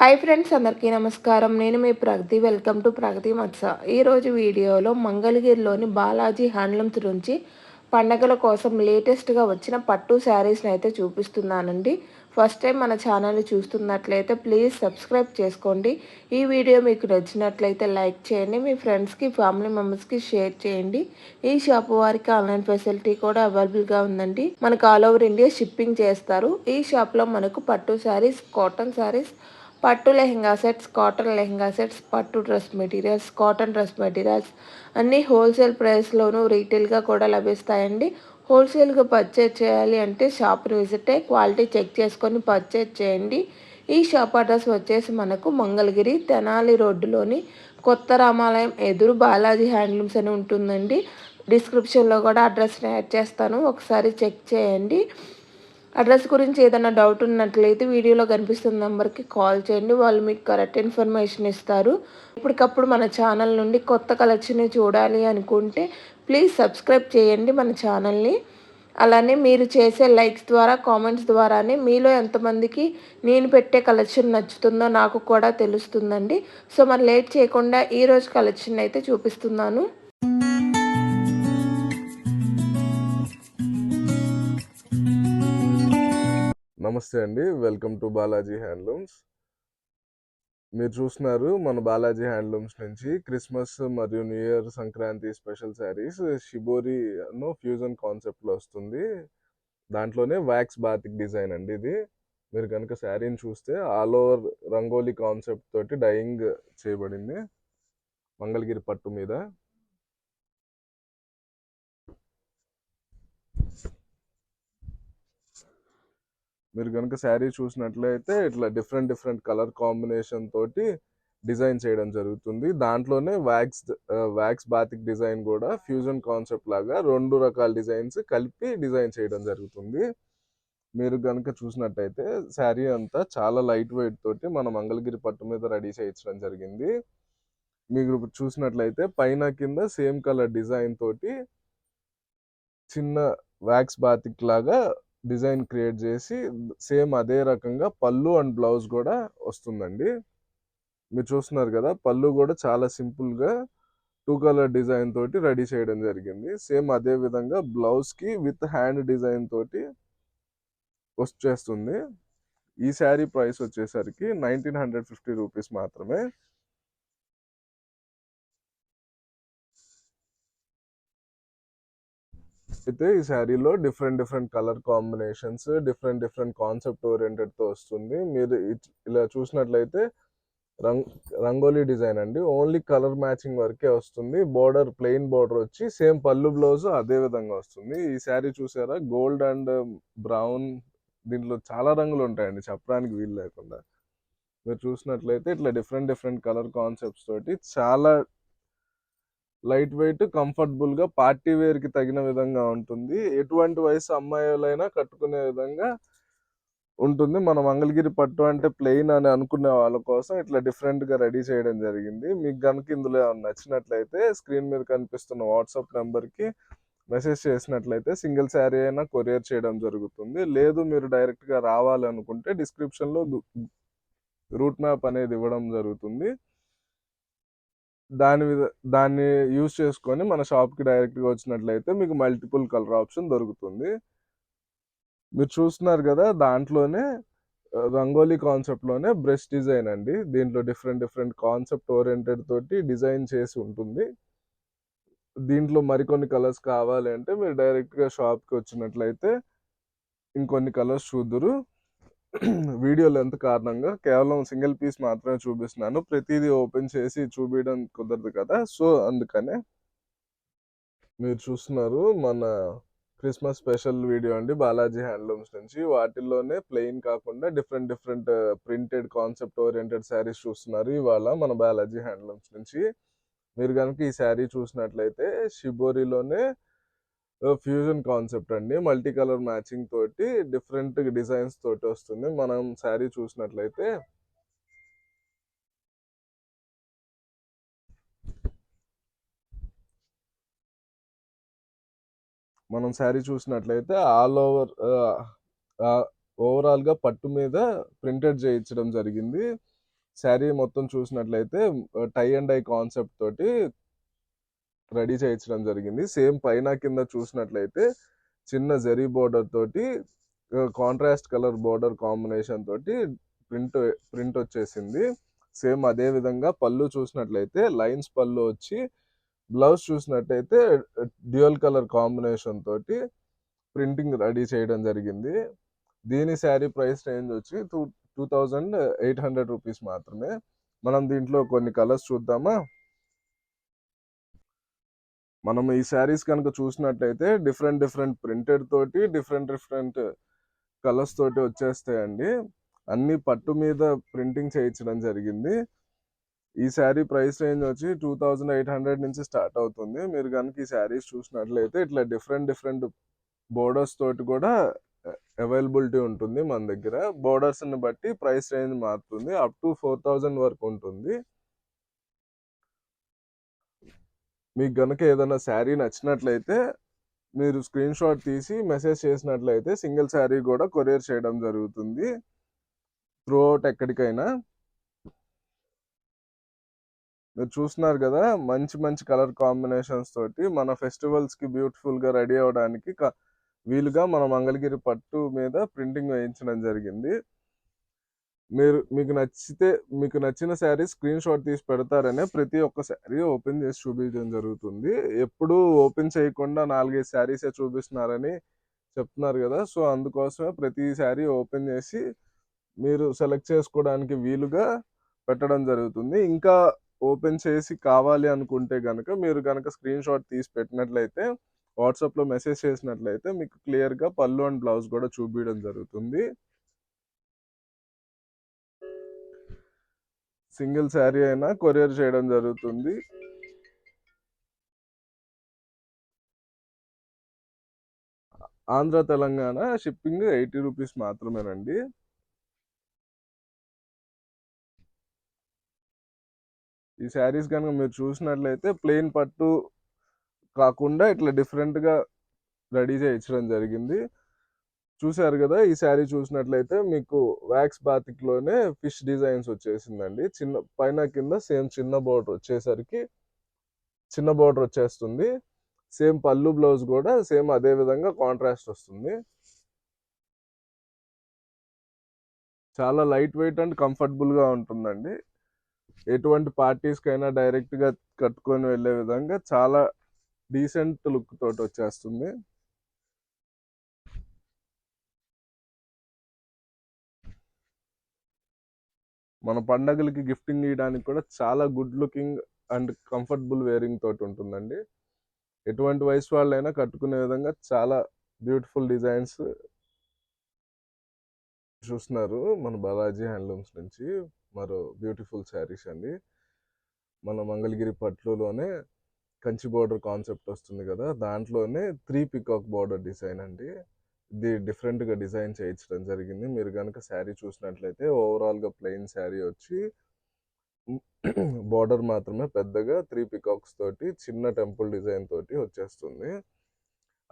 Hi friends అందరికీ నమస్కారం. నేను మీ ప్రగతి. వెల్కమ్ టు ప్రగతి మత్స. ఈరోజు వీడియోలో మంగళగిరిలోని బాలాజీ హ్యాండ్లూమ్స్ నుంచి పండగల కోసం లేటెస్ట్గా వచ్చిన పట్టు శారీస్ని అయితే చూపిస్తున్నానండి. ఫస్ట్ టైం మన ఛానల్ని చూస్తున్నట్లయితే ప్లీజ్ సబ్స్క్రైబ్ చేసుకోండి. ఈ వీడియో మీకు నచ్చినట్లయితే లైక్ చేయండి. మీ ఫ్రెండ్స్కి ఫ్యామిలీ మెంబర్స్కి షేర్ చేయండి. ఈ షాప్ వారికి ఆన్లైన్ ఫెసిలిటీ కూడా అవైలబుల్గా ఉందండి. మనకు ఆల్ ఓవర్ ఇండియా షిప్పింగ్ చేస్తారు. ఈ షాప్లో మనకు పట్టు శారీస్ కాటన్ శారీస్ పట్టు lehenga sets cotton lehenga sets పట్టు dress materials cotton dress materials అన్నీ హోల్సేల్ ప్రైస్లోనూ రీటైల్గా కూడా లభిస్తాయండి. హోల్సేల్గా పర్చేజ్ చేయాలి అంటే షాప్ని విజిట్ అయ్యి క్వాలిటీ చెక్ చేసుకొని పర్చేజ్ చేయండి. ఈ షాప్ అడ్రస్ వచ్చేసి మనకు మంగళగిరి తెనాలి రోడ్డులోని కొత్త రామాలయం ఎదురు బాలాజీ హ్యాండ్లూమ్స్ అని ఉంటుందండి. డిస్క్రిప్షన్లో కూడా అడ్రస్ని యాడ్ చేస్తాను. ఒకసారి చెక్ చేయండి. అడ్రస్ గురించి ఏదైనా డౌట్ ఉన్నట్లయితే వీడియోలో కనిపిస్తున్న నెంబర్కి కాల్ చేయండి. వాళ్ళు మీకు కరెక్ట్ ఇన్ఫర్మేషన్ ఇస్తారు. ఇప్పటికప్పుడు మన ఛానల్ నుండి కొత్త కలెక్షన్ చూడాలి అనుకుంటే ప్లీజ్ సబ్స్క్రైబ్ చేయండి మన ఛానల్ని అలానే మీరు చేసే లైక్స్ ద్వారా కామెంట్స్ ద్వారానే మీలో ఎంతమందికి నేను పెట్టే కలెక్షన్ నచ్చుతుందో నాకు కూడా తెలుస్తుందండి. సో మరి లేట్ చేయకుండా ఈరోజు కలెక్షన్ అయితే చూపిస్తున్నాను. నమస్తే అండి. Welcome to Balaji handlooms. మీరు చూస్తున్నారు మన బాలాజీ హ్యాండ్లూమ్స్ నుంచి క్రిస్మస్ మరియు new year Sankranti special saris shibori అన్నో ఫ్యూజన్ కాన్సెప్ట్లో వస్తుంది. దాంట్లోనే వ్యాక్స్ బాతిక్ డిజైన్ అండి ఇది. మీరు కనుక శారీని చూస్తే ఆల్ ఓవర్ రంగోలీ కాన్సెప్ట్ తోటి డైయింగ్ చేయబడింది. మంగళగిరి పట్టు మీద. మీరు కనుక శారీ చూసినట్లయితే ఇట్లా డిఫరెంట్ డిఫరెంట్ కలర్ కాంబినేషన్ తోటి డిజైన్ చేయడం జరుగుతుంది. దాంట్లోనే వ్యాక్స్ వ్యాక్స్ బాతిక్ డిజైన్ కూడా ఫ్యూజన్ కాన్సెప్ట్ లాగా రెండు రకాల డిజైన్స్ కలిపి డిజైన్ చేయడం జరుగుతుంది. మీరు కనుక చూసినట్టయితే శారీ అంతా చాలా లైట్ వెయిట్ తోటి మన మంగళగిరి పట్టు మీద రెడీ చేయించడం జరిగింది. మీరు చూసినట్లయితే పైన కింద సేమ్ కలర్ డిజైన్ తోటి చిన్న వ్యాక్స్ బాతిక్ లాగా డిజైన్ క్రియేట్ చేసి సేమ్ అదే రకంగా పళ్ళు అండ్ బ్లౌజ్ కూడా వస్తుందండి. మీరు చూస్తున్నారు కదా పళ్ళు కూడా చాలా సింపుల్గా టూ కలర్ డిజైన్ తోటి రెడీ చేయడం జరిగింది. సేమ్ అదే విధంగా బ్లౌజ్కి విత్ హ్యాండ్ డిజైన్ తోటి వచ్చేస్తుంది ఈ శారీ ప్రైస్ వచ్చేసరికి నైన్టీన్ హండ్రెడ్ ఫిఫ్టీ రూపీస్ మాత్రమే. అయితే ఈ శారీలో different different colour combinations different different concept ఓరియంటెడ్తో వస్తుంది. మీరు ఇలా చూసినట్లయితే రంగ్ రంగోలీ డిజైన్ అండి. ఓన్లీ కలర్ మ్యాచింగ్ వరకే వస్తుంది. బోర్డర్ ప్లెయిన్ బోర్డర్ వచ్చి సేమ్ పళ్ళు బ్లౌజ్ అదే విధంగా వస్తుంది. ఈ శారీ చూసారా? గోల్డ్ అండ్ బ్రౌన్ దీంట్లో చాలా రంగులు ఉంటాయండి. చెప్పడానికి వీలు లేకుండా. మీరు చూసినట్లయితే ఇట్లా డిఫరెంట్ డిఫరెంట్ కలర్ కాన్సెప్ట్స్ తోటి చాలా లైట్ వెయిట్ కంఫర్టబుల్గా పార్టీ వేర్కి తగిన విధంగా ఉంటుంది. ఎటువంటి వయసు అమ్మాయిలైనా కట్టుకునే విధంగా ఉంటుంది. మన మంగళగిరి పట్టు అంటే ప్లెయిన్ అని అనుకునే వాళ్ళ కోసం ఇట్లా డిఫరెంట్గా రెడీ చేయడం జరిగింది. మీకు కనుక ఇందులో నచ్చినట్లయితే స్క్రీన్ మీద కనిపిస్తున్న వాట్సాప్ నెంబర్కి మెసేజ్ చేసినట్లయితే సింగిల్ శారీ అయినా కొరియర్ చేయడం జరుగుతుంది. లేదు మీరు డైరెక్ట్గా రావాలనుకుంటే డిస్క్రిప్షన్లో రూట్ మ్యాప్ అనేది ఇవ్వడం జరుగుతుంది. దాని మీద దాన్ని యూజ్ చేసుకొని మన షాప్కి డైరెక్ట్గా వచ్చినట్లయితే మీకు మల్టిపుల్ కలర్ ఆప్షన్ దొరుకుతుంది. మీరు చూస్తున్నారు కదా దాంట్లోనే రంగోలీ కాన్సెప్ట్లోనే బ్రెస్ట్ డిజైన్ అండి. దీంట్లో డిఫరెంట్ డిఫరెంట్ కాన్సెప్ట్ ఓరియంటెడ్ తోటి డిజైన్ చేసి ఉంటుంది. దీంట్లో మరికొన్ని కలర్స్ కావాలి అంటే మీరు డైరెక్ట్గా షాప్కి వచ్చినట్లయితే ఇంకొన్ని కలర్స్ చూద్దురు వీడియో లెంత్ కారణంగా కేవలం సింగిల్ పీస్ మాత్రమే చూపిస్తున్నాను. ప్రతిదీ ఓపెన్ చేసి చూపించడం కుదరదు కదా. సో అందుకనే మీరు చూస్తున్నారు మన క్రిస్మస్ స్పెషల్ వీడియో అండి బాలాజీ హ్యాండ్లూమ్స్ నుంచి. వాటిల్లోనే ప్లెయిన్ కాకుండా different different printed concept oriented saris చూస్తున్నారు ఇవాళ మన బాలాజీ హ్యాండ్లూమ్స్ నుంచి. మీరు కనుక ఈ శారీ చూసినట్లయితే షిబోరిలోనే ఫ్యూజన్ కాన్సెప్ట్ అండి. మల్టీ కలర్ మ్యాచింగ్ తోటి డిఫరెంట్ డిజైన్స్ తోటి వస్తుంది. మనం శారీ చూసినట్లయితే మనం శారీ చూసినట్లయితే ఆల్ ఓవర్ ఓవరాల్గా పట్టు మీద ప్రింటెడ్ చేయించడం జరిగింది. శారీ మొత్తం చూసినట్లయితే టై అండ్ ఐ కాన్సెప్ట్ తోటి రెడీ చేయించడం జరిగింది. సేమ్ పైన కింద చూసినట్లయితే చిన్న జెరీ బోర్డర్ తోటి కాంట్రాస్ట్ కలర్ బోర్డర్ కాంబినేషన్ తోటి ప్రింట్ ప్రింట్ వచ్చేసింది. సేమ్ అదే విధంగా పళ్ళు చూసినట్లయితే లైన్స్ పళ్ళు వచ్చి బ్లౌజ్ చూసినట్టయితే డ్యూయల్ కలర్ కాంబినేషన్ తోటి ప్రింటింగ్ రెడీ చేయడం జరిగింది. దీని శారీ ప్రైస్ రేంజ్ వచ్చి two two thousand eight hundred rupees మాత్రమే. మనం దీంట్లో కొన్ని కలర్స్ చూద్దామా? మనం ఈ శారీస్ కనుక చూసినట్లయితే డిఫరెంట్ డిఫరెంట్ ప్రింటెడ్ తోటి డిఫరెంట్ డిఫరెంట్ కలర్స్ తోటి వచ్చేస్తాయండి. అన్ని పట్టు మీద ప్రింటింగ్ చేయించడం జరిగింది. ఈ శారీ ప్రైస్ రేంజ్ వచ్చి టూ థౌజండ్ ఎయిట్ హండ్రెడ్ నుంచి స్టార్ట్ అవుతుంది. మీరు కనుక ఈ శారీస్ చూసినట్లయితే ఇట్లా డిఫరెంట్ డిఫరెంట్ బోర్డర్స్ తోటి కూడా అవైలబిలిటీ ఉంటుంది మన దగ్గర. బోర్డర్స్ని బట్టి ప్రైస్ రేంజ్ మారుతుంది. అప్ టు ఫోర్ థౌజండ్ వరకు ఉంటుంది. మీకు గనుక ఏదైనా శారీ నచ్చినట్లయితే మీరు స్క్రీన్ షాట్ తీసి మెసేజ్ చేసినట్లయితే సింగిల్ శారీ కూడా కొరియర్ చేయడం జరుగుతుంది. త్రూ అవుట్ ఎక్కడికైనా. మీరు చూస్తున్నారు కదా మంచి మంచి కలర్ కాంబినేషన్స్ తోటి మన ఫెస్టివల్స్కి బ్యూటిఫుల్గా రెడీ అవ్వడానికి వీలుగా మన మంగళగిరి పట్టు మీద ప్రింటింగ్ వేయించడం జరిగింది. మీరు మీకు నచ్చితే మీకు నచ్చిన శారీ స్క్రీన్ షాట్ తీసి పెడతారనే ప్రతి ఒక్క శారీ ఓపెన్ చేసి చూపించడం జరుగుతుంది. ఎప్పుడు ఓపెన్ చేయకుండా నాలుగైదు శారీసే చూపిస్తున్నారని చెప్తున్నారు కదా! సో అందుకోసమే ప్రతి శారీ ఓపెన్ చేసి మీరు సెలెక్ట్ చేసుకోవడానికి వీలుగా పెట్టడం జరుగుతుంది. ఇంకా ఓపెన్ చేసి కావాలి అనుకుంటే కనుక మీరు కనుక స్క్రీన్ షాట్ తీసి పెట్టినట్లయితే వాట్సాప్లో మెసేజ్ చేసినట్లయితే మీకు క్లియర్గా పళ్ళు అండ్ బ్లౌజ్ కూడా చూపించడం జరుగుతుంది. సింగిల్ శారీ అయినా కొరియర్ చేయడం జరుగుతుంది. Andhra Telangana shipping eighty rupees మాత్రమేనండి ఈ శారీస్ కనుక మీరు చూసినట్లయితే ప్లెయిన్ పట్టు కాకుండా ఇట్లా డిఫరెంట్గా రెడీ చేయించడం జరిగింది. చూశారు కదా ఈ శారీ చూసినట్లయితే మీకు వ్యాక్స్ బాతిక్లోనే ఫిష్ డిజైన్స్ వచ్చేసిందండి. చిన్న పైన కింద సేమ్ చిన్న బోర్డర్ వచ్చేసరికి చిన్న బోర్డర్ వచ్చేస్తుంది. సేమ్ పళ్ళు బ్లౌజ్ కూడా సేమ్ అదే విధంగా కాంట్రాస్ట్ వస్తుంది. చాలా లైట్ వెయిట్ అండ్ కంఫర్టబుల్గా ఉంటుందండి. ఎటువంటి పార్టీస్కైనా డైరెక్ట్గా కట్టుకొని వెళ్ళే విధంగా చాలా డీసెంట్ లుక్ తోటి వచ్చేస్తుంది. మన పండగలకి గిఫ్టింగ్ ఇవ్వడానికి కూడా చాలా good looking and comfortable wearing తోటి ఉంటుందండి. ఎటువంటి వయసు వాళ్ళైనా కట్టుకునే విధంగా చాలా బ్యూటిఫుల్ డిజైన్స్ చూస్తున్నారు మన బాలాజీ హ్యాండ్లూమ్స్ నుంచి. మరో బ్యూటిఫుల్ శారీస్ అండి. మన మంగళగిరి పట్లులోనే కంచి బోర్డర్ కాన్సెప్ట్ వస్తుంది కదా దాంట్లోనే త్రీ పికాక్ బోర్డర్ డిజైన్ అండి. ఇది డిఫరెంట్గా డిజైన్ చేయించడం జరిగింది. మీరు కనుక శారీ చూసినట్లయితే ఓవరాల్గా ప్లెయిన్ శారీ వచ్చి బార్డర్ మాత్రమే పెద్దగా త్రీ పికాక్స్ తోటి చిన్న టెంపుల్ డిజైన్ తోటి వచ్చేస్తుంది.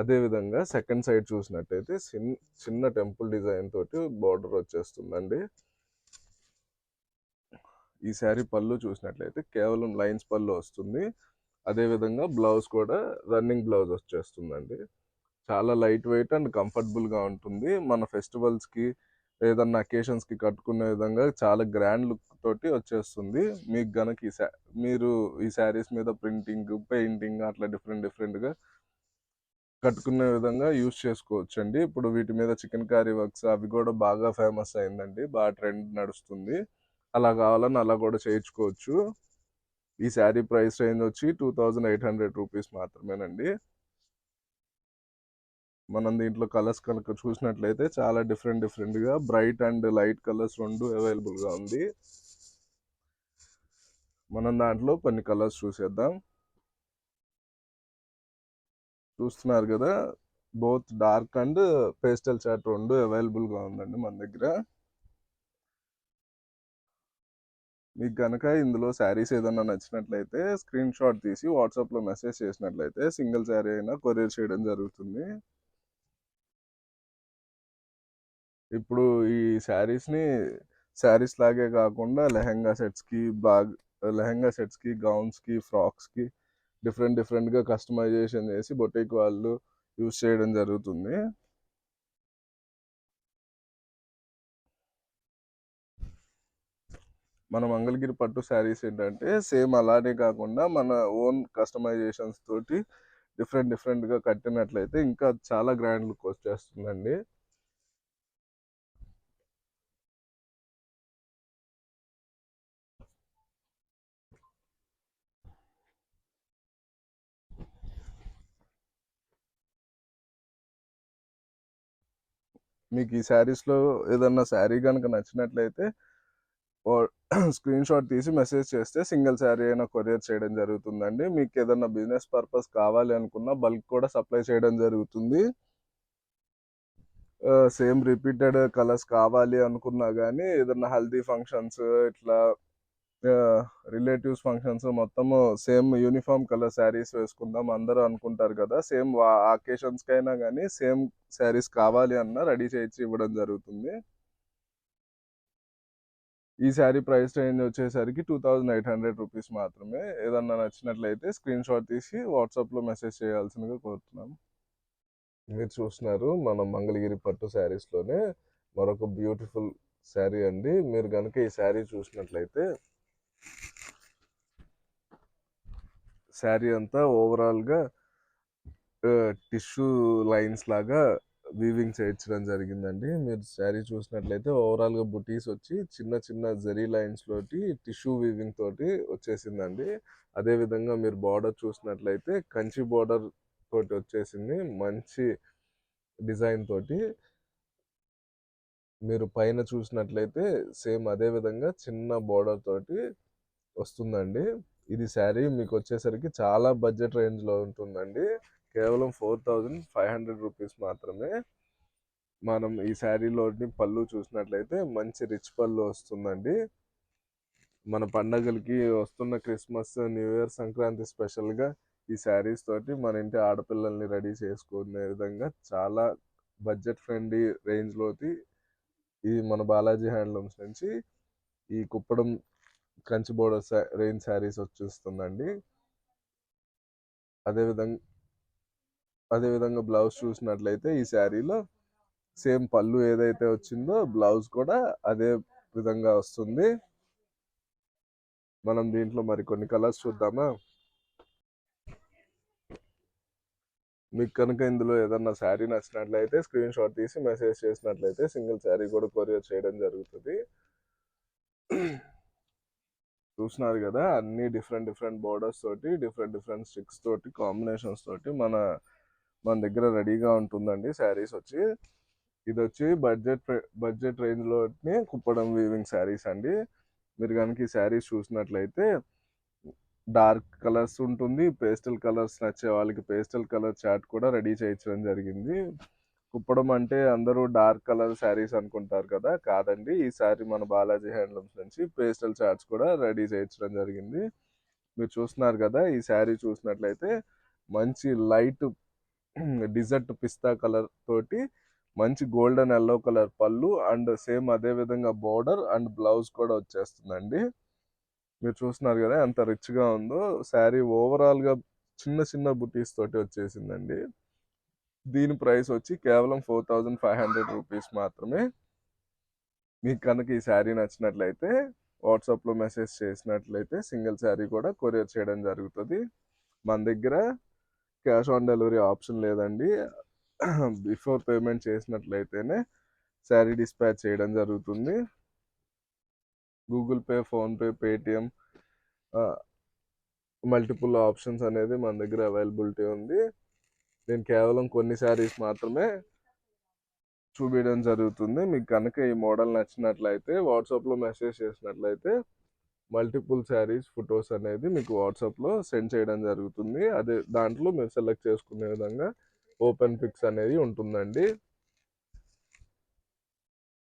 అదేవిధంగా సెకండ్ సైడ్ చూసినట్టయితే చిన్న చిన్న టెంపుల్ డిజైన్ తోటి బార్డర్ వచ్చేస్తుందండి. ఈ శారీ పళ్ళు చూసినట్లయితే కేవలం లైన్స్ పళ్ళు వస్తుంది. అదేవిధంగా బ్లౌజ్ కూడా రన్నింగ్ బ్లౌజ్ వచ్చేస్తుందండి. చాలా లైట్ వెయిట్ అండ్ కంఫర్టబుల్గా ఉంటుంది. మన ఫెస్టివల్స్కి ఏదన్నా అకేషన్స్కి కట్టుకునే విధంగా చాలా గ్రాండ్ లుక్ తోటి వచ్చేస్తుంది. మీకు గనక ఈ శా మీరు ఈ శారీస్ మీద ప్రింటింగ్ పెయింటింగ్ అట్లా డిఫరెంట్ డిఫరెంట్గా కట్టుకునే విధంగా యూస్ చేసుకోవచ్చు అండి ఇప్పుడు వీటి మీద చికెన్ కర్రీ వర్క్స్ అవి కూడా బాగా ఫేమస్ అయిందండి. బాగా ట్రెండ్ నడుస్తుంది. అలా కావాలని అలా కూడా చేయించుకోవచ్చు. ఈ శారీ ప్రైస్ రేంజ్ వచ్చి two thousand eight hundred rupees మాత్రమేనండి. మనం దీంట్లో కలర్స్ కనుక చూసినట్లయితే చాలా డిఫరెంట్ డిఫరెంట్గా బ్రైట్ అండ్ లైట్ కలర్స్ రెండు అవైలబుల్గా ఉంది. మనం దాంట్లో కొన్ని కలర్స్ చూసేద్దాం. చూస్తున్నారు కదా both dark and pastel chart రెండు అవైలబుల్గా ఉందండి మన దగ్గర. మీకు కనుక ఇందులో శారీస్ ఏదైనా నచ్చినట్లయితే స్క్రీన్ షాట్ తీసి వాట్సాప్లో మెసేజ్ చేసినట్లయితే సింగిల్ శారీ అయినా కొరియర్ చేయడం జరుగుతుంది. ఇప్పుడు ఈ శారీస్ని శారీస్ లాగే కాకుండా లెహెంగా సెట్స్కి బాగ్ లెహెంగా సెట్స్కి గౌన్స్కి ఫ్రాక్స్కి డిఫరెంట్ డిఫరెంట్గా కస్టమైజేషన్ చేసి బొటిక్ వాళ్ళు యూస్ చేయడం జరుగుతుంది. మన మంగళగిరి పట్టు శారీస్ ఏంటంటే సేమ్ అలానే కాకుండా మన ఓన్ కస్టమైజేషన్స్ తోటి డిఫరెంట్ డిఫరెంట్గా కట్టినట్లయితే ఇంకా చాలా గ్రాండ్ లుక్ వచ్చేస్తుందండి. మీకు ఈ శారీస్లో ఏదన్నా శారీ కనుక నచ్చినట్లయితే స్క్రీన్ షాట్ తీసి మెసేజ్ చేస్తే సింగిల్ శారీ అయినా కొరియర్ చేయడం జరుగుతుందండి. మీకు ఏదన్నా బిజినెస్ పర్పస్ కావాలి అనుకున్నా బల్క్ కూడా సప్లై చేయడం జరుగుతుంది. సేమ్ రిపీటెడ్ కలర్స్ కావాలి అనుకున్నా కానీ ఏదన్నా హల్దీ ఫంక్షన్స్ ఇట్లా రిలేటివ్స్ ఫంక్షన్స్ మొత్తము సేమ్ యూనిఫామ్ కలర్ శారీస్ వేసుకుందాం అందరూ అనుకుంటారు కదా సేమ్ అకేషన్స్కి అయినా కానీ సేమ్ శారీస్ కావాలి అన్న రెడీ చేయించి ఇవ్వడం జరుగుతుంది. ఈ శారీ ప్రైస్ రేంజ్ వచ్చేసరికి two thousand eight hundred rupees మాత్రమే. ఏదన్నా నచ్చినట్లయితే స్క్రీన్ షాట్ తీసి వాట్సాప్లో మెసేజ్ చేయాల్సిందిగా కోరుతున్నాం. మీరు చూస్తున్నారు మన మంగళగిరి పట్టు శారీస్లోనే మరొక బ్యూటిఫుల్ శారీ అండి. మీరు కనుక ఈ శారీ చూసినట్లయితే శారీ అంతా ఓవరాల్గా టిష్యూ లైన్స్ లాగా వీవింగ్ చేయించడం జరిగిందండి. మీరు శారీ చూసినట్లయితే ఓవరాల్గా బుటీస్ వచ్చి చిన్న చిన్న జరీ లైన్స్ తోటి టిష్యూ వీవింగ్ తోటి వచ్చేసిందండి. అదేవిధంగా మీరు బార్డర్ చూసినట్లయితే కంచి బార్డర్ తోటి వచ్చేసింది. మంచి డిజైన్ తోటి. మీరు పైన చూసినట్లయితే సేమ్ అదే విధంగా చిన్న బార్డర్ తోటి వస్తుందండి. ఇది శారీ మీకు వచ్చేసరికి చాలా బడ్జెట్ రేంజ్లో ఉంటుందండి. కేవలం four thousand five hundred rupees మాత్రమే. మనం ఈ శారీలోని పళ్ళు చూసినట్లయితే మంచి రిచ్ పళ్ళు వస్తుందండి. మన పండగలకి వస్తున్న క్రిస్మస్ న్యూ ఇయర్ సంక్రాంతి స్పెషల్గా ఈ శారీస్ తోటి మన ఇంటి ఆడపిల్లల్ని రెడీ చేసుకునే విధంగా చాలా బడ్జెట్ ఫ్రెండ్లీ రేంజ్లోకి ఈ మన బాలాజీ హ్యాండ్లూమ్స్ నుంచి ఈ కుప్పడం కంచి బోర్డర్ రేంజ్ శారీస్ వచ్చేస్తుందండి. అదేవిధంగా అదేవిధంగా బ్లౌజ్ చూసినట్లయితే ఈ శారీలో సేమ్ పళ్ళు ఏదైతే వచ్చిందో బ్లౌజ్ కూడా అదే విధంగా వస్తుంది. మనం దీంట్లో మరి కొన్ని కలర్స్ చూద్దామా? మీకు కనుక ఇందులో ఏదన్నా శారీ నచ్చినట్లయితే స్క్రీన్ షాట్ తీసి మెసేజ్ చేసినట్లయితే సింగిల్ శారీ కూడా కొరియర్ చేయడం జరుగుతుంది. చూసినారు కదా అన్ని డిఫరెంట్ డిఫరెంట్ బోర్డర్స్ తోటి డిఫరెంట్ డిఫరెంట్ స్టిక్స్ తోటి కాంబినేషన్స్ తోటి మన మన దగ్గర రెడీగా ఉంటుందండి శారీస్ వచ్చి. ఇది వచ్చి బడ్జెట్ బడ్జెట్ రేంజ్లోనే కుప్పడం వీవింగ్ శారీస్ అండి. మీరు కనుక ఈ శారీస్ చూసినట్లయితే డార్క్ కలర్స్ ఉంటుంది పేస్టల్ కలర్స్ నచ్చే వాళ్ళకి పేస్టల్ కలర్ చాట్ కూడా రెడీ చేయించడం జరిగింది. కుప్పడం అంటే అందరూ డార్క్ కలర్ శారీస్ అనుకుంటారు కదా కాదండి. ఈ శారీ మన బాలాజీ హ్యాండ్లూమ్స్ నుంచి పేస్టల్ చార్ట్స్ కూడా రెడీ చేయించడం జరిగింది. మీరు చూస్తున్నారు కదా ఈ శారీ చూసినట్లయితే మంచి లైట్ డిజర్ట్ పిస్తా కలర్ తోటి మంచి గోల్డెన్ ఎల్లో కలర్ పళ్ళు అండ్ సేమ్ అదే విధంగా బోర్డర్ అండ్ బ్లౌజ్ కూడా వచ్చేస్తుందండి. మీరు చూస్తున్నారు కదా ఎంత రిచ్గా ఉందో. శారీ ఓవరాల్గా చిన్న చిన్న బుటీస్ తోటి వచ్చేసిందండి. దీని ప్రైస్ వచ్చి కేవలం four thousand five hundred rupees మాత్రమే. మీకు కనుక ఈ శారీ నచ్చినట్లయితే వాట్సాప్లో మెసేజ్ చేసినట్లయితే సింగిల్ శారీ కూడా కొరియర్ చేయడం జరుగుతుంది. మన దగ్గర క్యాష్ ఆన్ డెలివరీ ఆప్షన్ లేదండి. బిఫోర్ పేమెంట్ చేసినట్లయితేనే శారీ డిస్పాచ్ చేయడం జరుగుతుంది. Google Pay PhonePe Paytm multiple options అనేది మన దగ్గర అవైలబిలిటీ ఉంది. నేను కేవలం కొన్ని శారీస్ మాత్రమే చూపించడం జరుగుతుంది. మీకు కనుక ఈ మోడల్ నచ్చినట్లయితే వాట్సాప్లో మెసేజ్ చేసినట్లయితే మల్టిపుల్ శారీస్ ఫొటోస్ అనేది మీకు వాట్సాప్లో సెండ్ చేయడం జరుగుతుంది. అదే దాంట్లో మీరు సెలెక్ట్ చేసుకునే విధంగా ఓపెన్ పిక్స్ అనేది ఉంటుందండి.